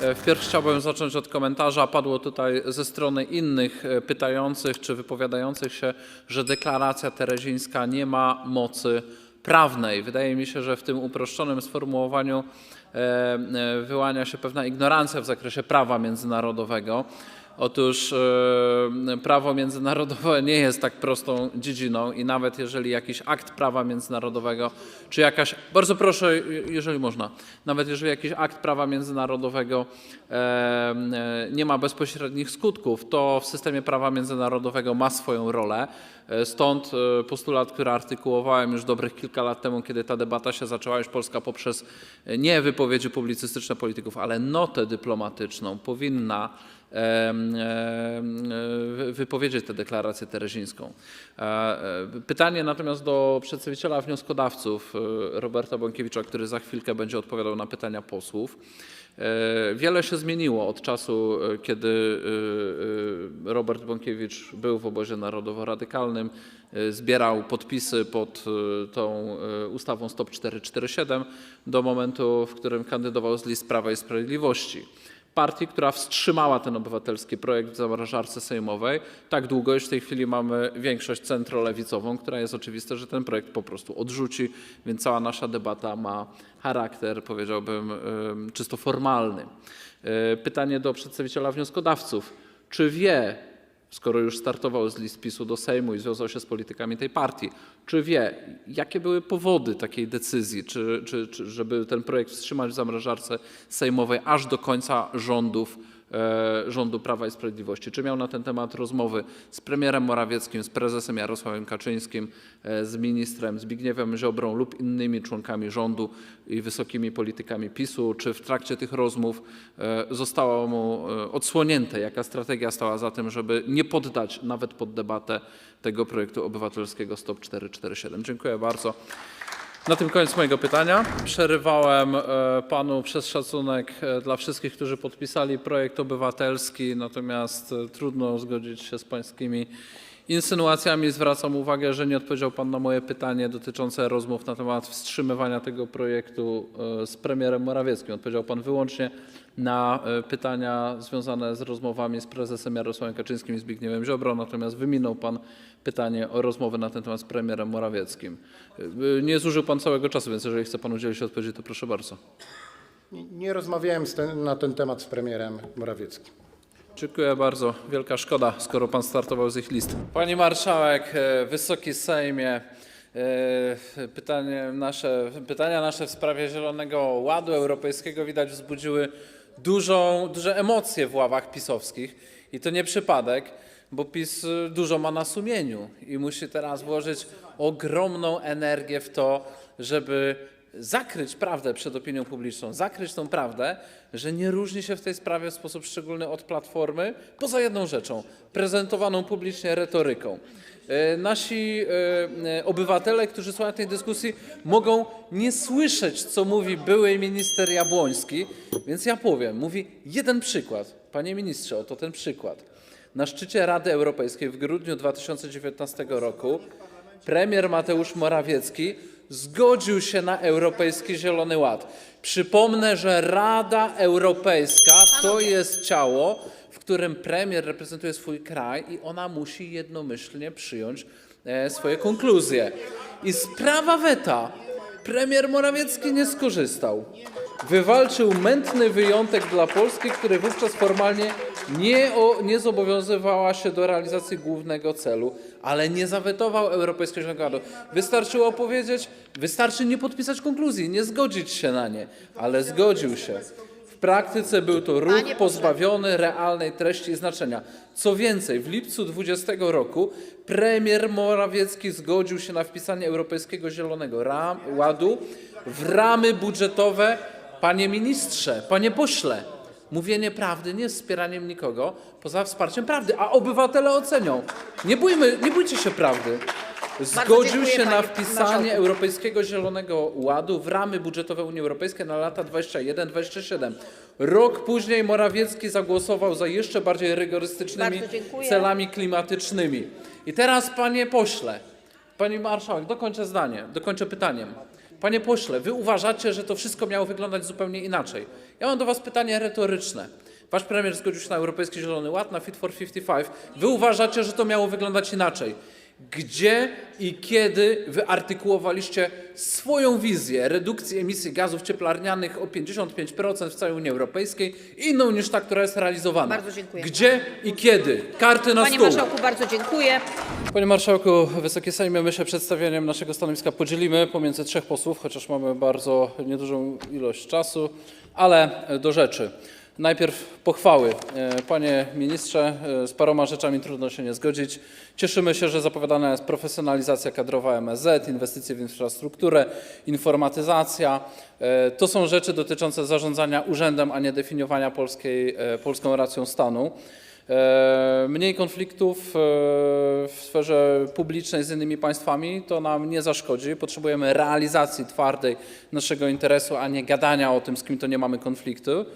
E, Wpierw chciałbym zacząć od komentarza. Padło tutaj ze strony innych e, pytających czy wypowiadających się, że deklaracja terezińska nie ma mocy prawnej. Wydaje mi się, że w tym uproszczonym sformułowaniu e, wyłania się pewna ignorancja w zakresie prawa międzynarodowego. Otóż e, prawo międzynarodowe nie jest tak prostą dziedziną i nawet jeżeli jakiś akt prawa międzynarodowego, czy jakaś, bardzo proszę, jeżeli można, nawet jeżeli jakiś akt prawa międzynarodowego e, e, nie ma bezpośrednich skutków, to w systemie prawa międzynarodowego ma swoją rolę. E, Stąd e, postulat, który artykułowałem już dobrych kilka lat temu, kiedy ta debata się zaczęła, już Polska poprzez e, nie wypowiedzi publicystyczne polityków, ale notę dyplomatyczną powinna wypowiedzieć tę deklarację terezińską. Pytanie natomiast do przedstawiciela wnioskodawców Roberta Bąkiewicza, który za chwilkę będzie odpowiadał na pytania posłów. Wiele się zmieniło od czasu, kiedy Robert Bąkiewicz był w obozie narodowo-radykalnym, e, zbierał podpisy pod e, tą e, ustawą Stop 447 do momentu, w którym kandydował z list Prawa i Sprawiedliwości partii, która wstrzymała ten obywatelski projekt w zamrażarce sejmowej tak długo, iż w tej chwili mamy większość centrolewicową, która jest oczywiste, że ten projekt po prostu odrzuci, więc cała nasza debata ma charakter, powiedziałbym, ym, czysto formalny. Pytanie do przedstawiciela wnioskodawców. Czy wie, skoro już startował z list PiSu do Sejmu i związał się z politykami tej partii, czy wie, jakie były powody takiej decyzji, czy, czy, czy żeby ten projekt wstrzymać w zamrażarce sejmowej aż do końca rządów rządu Prawa i Sprawiedliwości? Czy miał na ten temat rozmowy z premierem Morawieckim, z prezesem Jarosławem Kaczyńskim, e, z ministrem Zbigniewem Ziobrą lub innymi członkami rządu i wysokimi politykami PiSu? Czy w trakcie tych rozmów e, zostało mu e, odsłonięte, jaka strategia stała za tym, żeby nie poddać nawet pod debatę tego projektu obywatelskiego Stop 447? Dziękuję bardzo. Na tym koniec mojego pytania. Przerywałem e, panu przez szacunek e, dla wszystkich, którzy podpisali projekt obywatelski, natomiast e, trudno zgodzić się z pańskimi insynuacjami. Zwracam uwagę, że nie odpowiedział pan na moje pytanie dotyczące rozmów na temat wstrzymywania tego projektu e, z premierem Morawieckim. Odpowiedział pan wyłącznie na e, pytania związane z rozmowami z prezesem Jarosławem Kaczyńskim i Zbigniewem Ziobro, natomiast wyminął pan pytanie o rozmowy na ten temat z premierem Morawieckim. E, Nie zużył pan całego czasu, więc jeżeli chce pan udzielić odpowiedzi, to proszę bardzo. Nie- rozmawiałem ten, na ten temat z premierem Morawieckim. Dziękuję bardzo. Wielka szkoda, skoro pan startował z ich list. Pani marszałek, e, Wysoki Sejmie, e, pytanie nasze, pytania nasze w sprawie Zielonego Ładu Europejskiego widać wzbudziły dużą, duże emocje w ławach pisowskich i to nie przypadek, bo PiS e, dużo ma na sumieniu i musi teraz włożyć ogromną energię w to, żeby zakryć prawdę przed opinią publiczną, zakryć tą prawdę, że nie różni się w tej sprawie w sposób szczególny od Platformy, poza jedną rzeczą, prezentowaną publicznie retoryką. E, Nasi e, obywatele, którzy słuchają tej dyskusji, mogą nie słyszeć, co mówi były minister Jabłoński, więc ja powiem, mówi jeden przykład. Panie ministrze, oto ten przykład. Na szczycie Rady Europejskiej w grudniu 2019 roku premier Mateusz Morawiecki zgodził się na Europejski Zielony Ład. Przypomnę, że Rada Europejska to jest ciało, w którym premier reprezentuje swój kraj i ona musi jednomyślnie przyjąć e, swoje konkluzje. I z prawa weta premier Morawiecki nie skorzystał. Wywalczył mętny wyjątek dla Polski, który wówczas formalnie nie, o, nie zobowiązywała się do realizacji głównego celu, ale nie zawetował Europejskiego Zielonego Ładu. Wystarczyło powiedzieć, wystarczy nie podpisać konkluzji, nie zgodzić się na nie, ale zgodził się. W praktyce był to ruch pozbawiony realnej treści i znaczenia. Co więcej, w lipcu 20 roku premier Morawiecki zgodził się na wpisanie Europejskiego Zielonego Ram, Ładu w ramy budżetowe. Panie ministrze, panie pośle, mówienie prawdy nie jest wspieraniem nikogo poza wsparciem prawdy, a obywatele ocenią. Nie, bójmy, nie bójcie się prawdy. Zgodził dziękuję, się na panie wpisanie marszałku. Europejskiego Zielonego Ładu w ramy budżetowe Unii Europejskiej na lata 21-27. Rok później Morawiecki zagłosował za jeszcze bardziej rygorystycznymi Bardzo dziękuję. celami klimatycznymi. I teraz, panie pośle, pani marszałek, dokończę zdanie, dokończę pytaniem. Panie pośle, wy uważacie, że to wszystko miało wyglądać zupełnie inaczej. Ja mam do was pytanie retoryczne. Wasz premier zgodził się na Europejski Zielony Ład, na Fit for 55. Wy uważacie, że to miało wyglądać inaczej. Gdzie i kiedy wyartykułowaliście swoją wizję redukcji emisji gazów cieplarnianych o 55% w całej Unii Europejskiej, inną niż ta, która jest realizowana? Bardzo dziękuję. Gdzie i kiedy? Karty na Panie stół. marszałku, bardzo dziękuję. Panie Marszałku, Wysoki Sejmie, my się przedstawieniem naszego stanowiska podzielimy pomiędzy trzech posłów, chociaż mamy bardzo niedużą ilość czasu, ale do rzeczy. Najpierw pochwały. E, Panie ministrze, e, z paroma rzeczami trudno się nie zgodzić. Cieszymy się, że zapowiadana jest profesjonalizacja kadrowa MSZ, inwestycje w infrastrukturę, informatyzacja. E, To są rzeczy dotyczące zarządzania urzędem, a nie definiowania polskiej, polską racją stanu. Mniej konfliktów w sferze publicznej z innymi państwami to nam nie zaszkodzi. Potrzebujemy realizacji twardej naszego interesu, a nie gadania o tym, z kim to nie mamy konfliktu.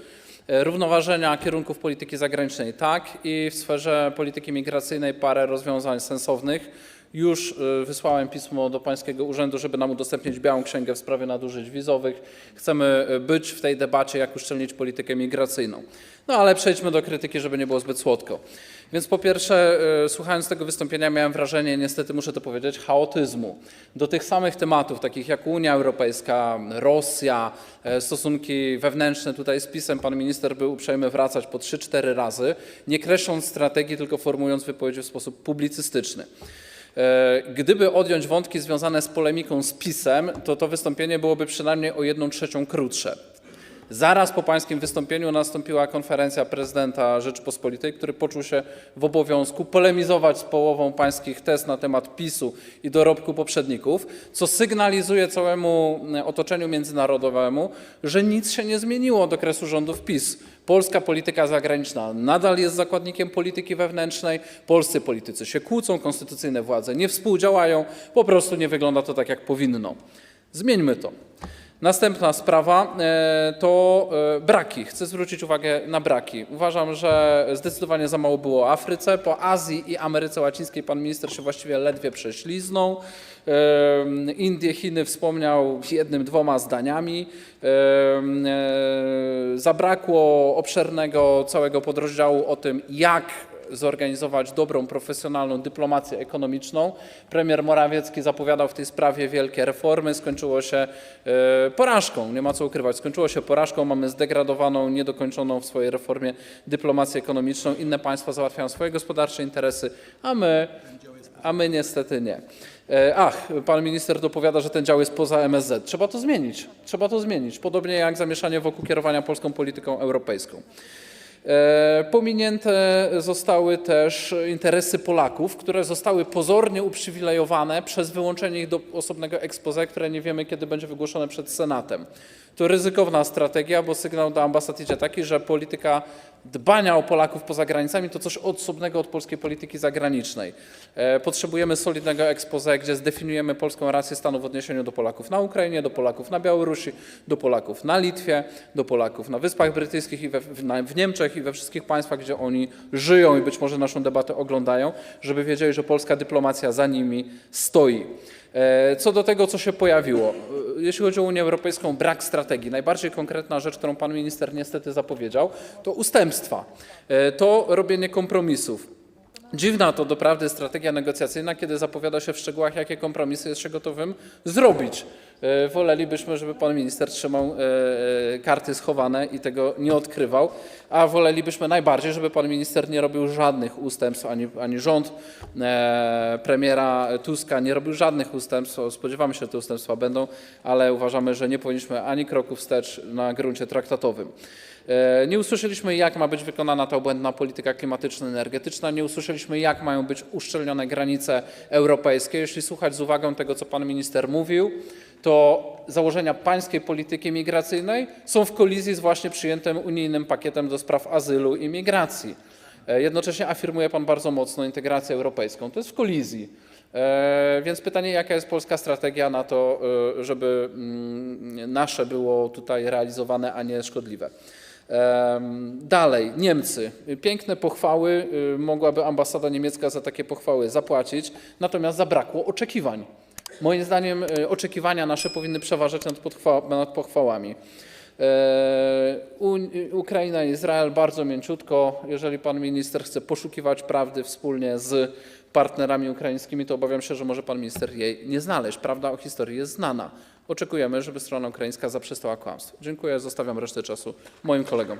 Równoważenia kierunków polityki zagranicznej tak i w sferze polityki migracyjnej parę rozwiązań sensownych. Już e, wysłałem pismo do Pańskiego Urzędu, żeby nam udostępnić białą księgę w sprawie nadużyć wizowych. Chcemy e, być w tej debacie, jak uszczelnić politykę migracyjną. No ale przejdźmy do krytyki, żeby nie było zbyt słodko. Więc po pierwsze, e, słuchając tego wystąpienia, miałem wrażenie, niestety muszę to powiedzieć, chaotyzmu. Do tych samych tematów, takich jak Unia Europejska, Rosja, stosunki wewnętrzne, tutaj z PiSem pan minister był uprzejmy wracać po 3-4 razy, nie kreśląc strategii, tylko formułując wypowiedzi w sposób publicystyczny. E, Gdyby odjąć wątki związane z polemiką z PiSem, to to wystąpienie byłoby przynajmniej o jedną trzecią krótsze. Zaraz po pańskim wystąpieniu nastąpiła konferencja prezydenta Rzeczypospolitej, który poczuł się w obowiązku polemizować z połową pańskich tez na temat PiSu i dorobku poprzedników, co sygnalizuje całemu e, otoczeniu międzynarodowemu, że nic się nie zmieniło od okresu rządów PiS. Polska polityka zagraniczna nadal jest zakładnikiem polityki wewnętrznej, polscy politycy się kłócą, konstytucyjne władze nie współdziałają, po prostu nie wygląda to tak, jak powinno. Zmieńmy to. Następna sprawa e, to e, braki. Chcę zwrócić uwagę na braki. Uważam, że zdecydowanie za mało było o Afryce. Po Azji i Ameryce Łacińskiej pan minister się właściwie ledwie prześliznął. E, Indie, Chiny wspomniał jednym, dwoma zdaniami. Zabrakło obszernego całego podrozdziału o tym, jak zorganizować dobrą, profesjonalną dyplomację ekonomiczną. Premier Morawiecki zapowiadał w tej sprawie wielkie reformy. Skończyło się e, porażką, nie ma co ukrywać. Skończyło się porażką. Mamy zdegradowaną, niedokończoną w swojej reformie dyplomację ekonomiczną. Inne państwa załatwiają swoje gospodarcze interesy, a my, a my niestety nie. E, Ach, pan minister dopowiada, że ten dział jest poza MSZ. Trzeba to zmienić. Trzeba to zmienić. Podobnie jak zamieszanie wokół kierowania polską polityką europejską. E, Pominięte zostały też interesy Polaków, które zostały pozornie uprzywilejowane przez wyłączenie ich do osobnego expose, które nie wiemy, kiedy będzie wygłoszone przed Senatem. To ryzykowna strategia, bo sygnał do ambasad idzie taki, że polityka dbania o Polaków poza granicami to coś osobnego od polskiej polityki zagranicznej. E, Potrzebujemy solidnego expose, gdzie zdefiniujemy polską rację stanu w odniesieniu do Polaków na Ukrainie, do Polaków na Białorusi, do Polaków na Litwie, do Polaków na Wyspach Brytyjskich i we, w, na, w Niemczech i we wszystkich państwach, gdzie oni żyją i być może naszą debatę oglądają, żeby wiedzieli, że polska dyplomacja za nimi stoi. E, Co do tego, co się pojawiło, jeśli chodzi o Unię Europejską, brak strategii. Najbardziej konkretna rzecz, którą pan minister niestety zapowiedział, to ustępstwa, E, to robienie kompromisów. Dziwna to doprawdy strategia negocjacyjna, kiedy zapowiada się w szczegółach, jakie kompromisy jest się gotowym zrobić. E, Wolelibyśmy, żeby pan minister trzymał e, e, karty schowane i tego nie odkrywał, a wolelibyśmy najbardziej, żeby pan minister nie robił żadnych ustępstw, ani, ani rząd premiera Tuska nie robił żadnych ustępstw. Spodziewamy się, że te ustępstwa będą, ale uważamy, że nie powinniśmy ani kroku wstecz na gruncie traktatowym. Nie usłyszeliśmy, jak ma być wykonana ta obłędna polityka klimatyczno-energetyczna, nie usłyszeliśmy, jak mają być uszczelnione granice europejskie. Jeśli słuchać z uwagą tego, co pan minister mówił, to założenia pańskiej polityki migracyjnej są w kolizji z właśnie przyjętym unijnym pakietem do spraw azylu i migracji. E, Jednocześnie afirmuje pan bardzo mocno integrację europejską. To jest w kolizji. E, Więc pytanie, jaka jest polska strategia na to, e, żeby mm, nasze było tutaj realizowane, a nie szkodliwe. Dalej, Niemcy. Piękne pochwały, mogłaby ambasada niemiecka za takie pochwały zapłacić, natomiast zabrakło oczekiwań. Moim zdaniem e, oczekiwania nasze powinny przeważać nad, nad pochwałami. U- Ukraina i Izrael bardzo mięciutko. Jeżeli pan minister chce poszukiwać prawdy wspólnie z partnerami ukraińskimi, to obawiam się, że może pan minister jej nie znaleźć. Prawda o historii jest znana. Oczekujemy, żeby strona ukraińska zaprzestała kłamstw. Dziękuję, zostawiam resztę czasu moim kolegom.